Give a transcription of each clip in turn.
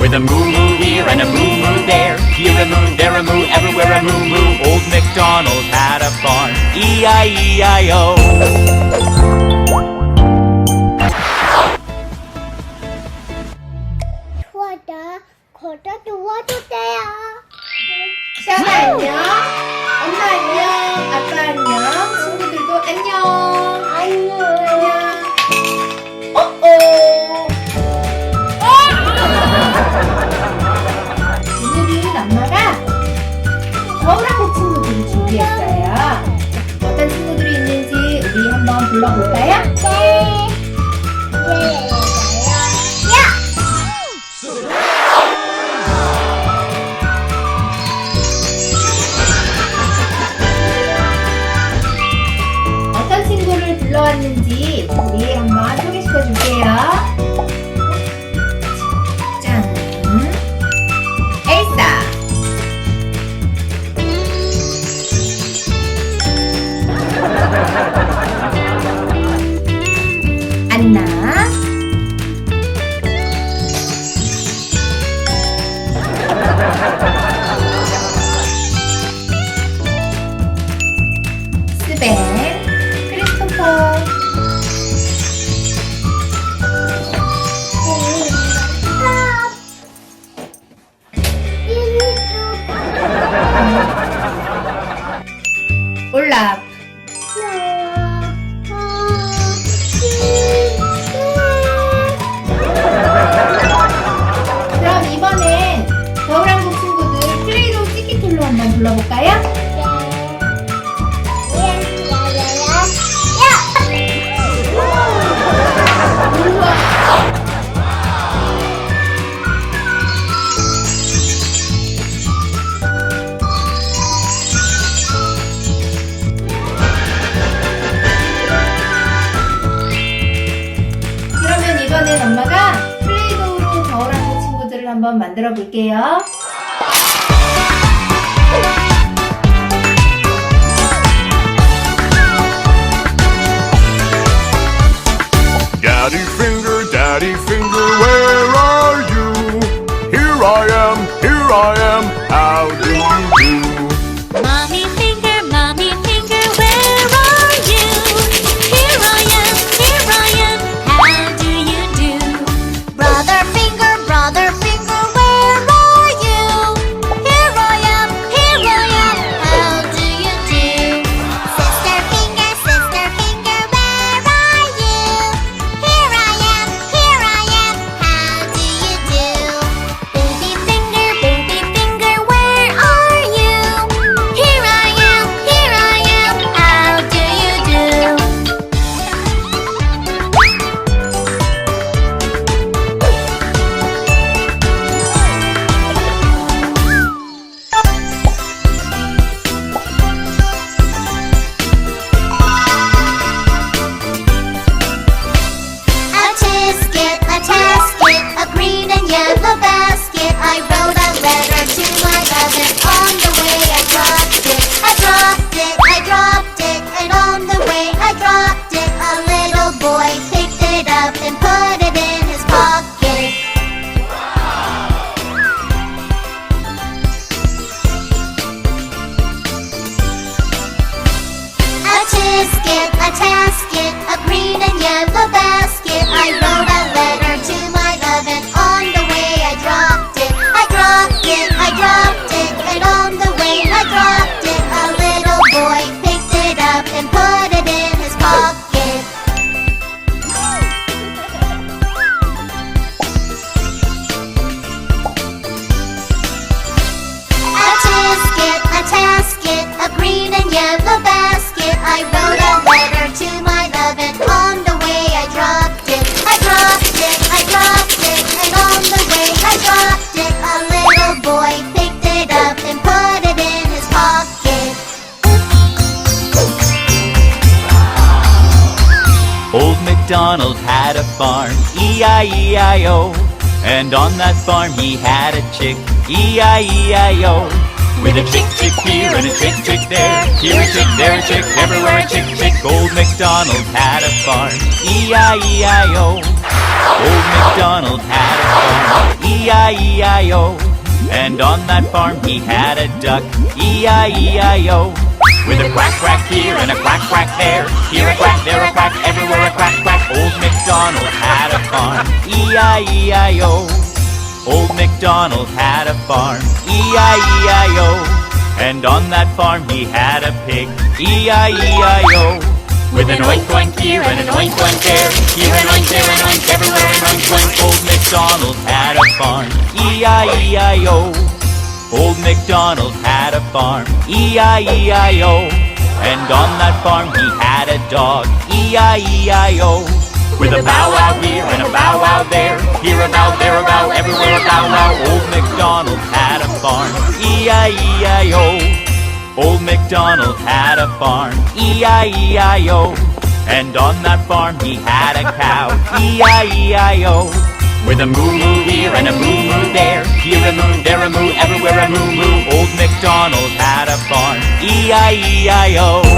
With a moo moo here and a moo moo there, here a moo, there a moo, everywhere a moo moo. Old MacDonald had a farm, E I E I O. 거저 도와주세요. 시작 안녕. 엄마 안녕. 아빠 안녕. 친구들도 안녕. 안녕. 안녕. 很难 한번 만들어 볼게요. Let MacDonald had a farm, E-I-E-I-O. And on that farm he had a chick, E-I-E-I-O. With a chick chick here and a chick chick there, here a chick, there a chick, everywhere a chick chick. Old MacDonald had a farm, E-I-E-I-O. Old MacDonald had a farm, E-I-E-I-O. And on that farm he had a duck, E-I-E-I-O. With a quack quack here and a quack quack there, here a quack, there a quack, everywhere a quack. E-I-E-I-O. Old MacDonald had a farm. E E-I-E-I-O. And on that farm he had a pig. E E-I-E-I-O. With an oink oink here and an oink oink there. Here an oink, there an oink, everywhere an oink oink. Old MacDonald had a farm. E E-I-E-I-O. Old MacDonald had a farm. E E-I-E-I-O. And on that farm he had a dog. E E-I-E-I-O. With a bow wow here and a bow wow there. Here a bow, there a bow, everywhere a bow wow. Old MacDonald had a farm. E-I-E-I-O. Old MacDonald had a farm. E E-I-E-I-O. And on that farm he had a cow. E-I-E-I-O. With a moo moo here and a moo moo there. Here a moo, there a moo, everywhere a moo moo. Old MacDonald had a farm. E E-I-E-I-O.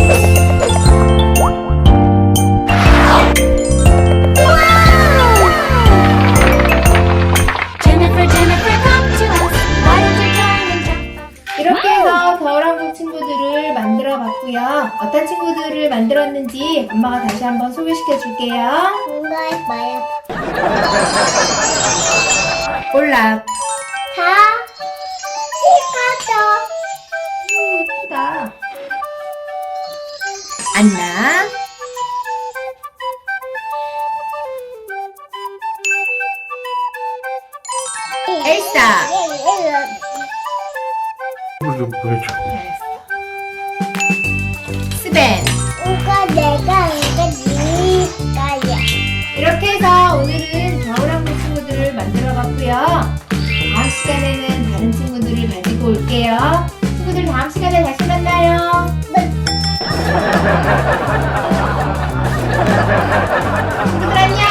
친구들을 만들어 봤고요. 어떤 친구들을 만들었는지 엄마가 다시 한번 소개시켜 줄게요. 뭔가 봐요. 올라. 다 시카죠. 예쁘다. 안나. 엘사. 좀 보여줘. 스 밴 오가 내가 이거 니까야. 이렇게 해서 오늘은 겨울왕국 친구들을 만들어 봤고요. 다음 시간에는 다른 친구들을 가지고 올게요. 친구들 다음 시간에 다시 만나요. 네. 친구들 안녕!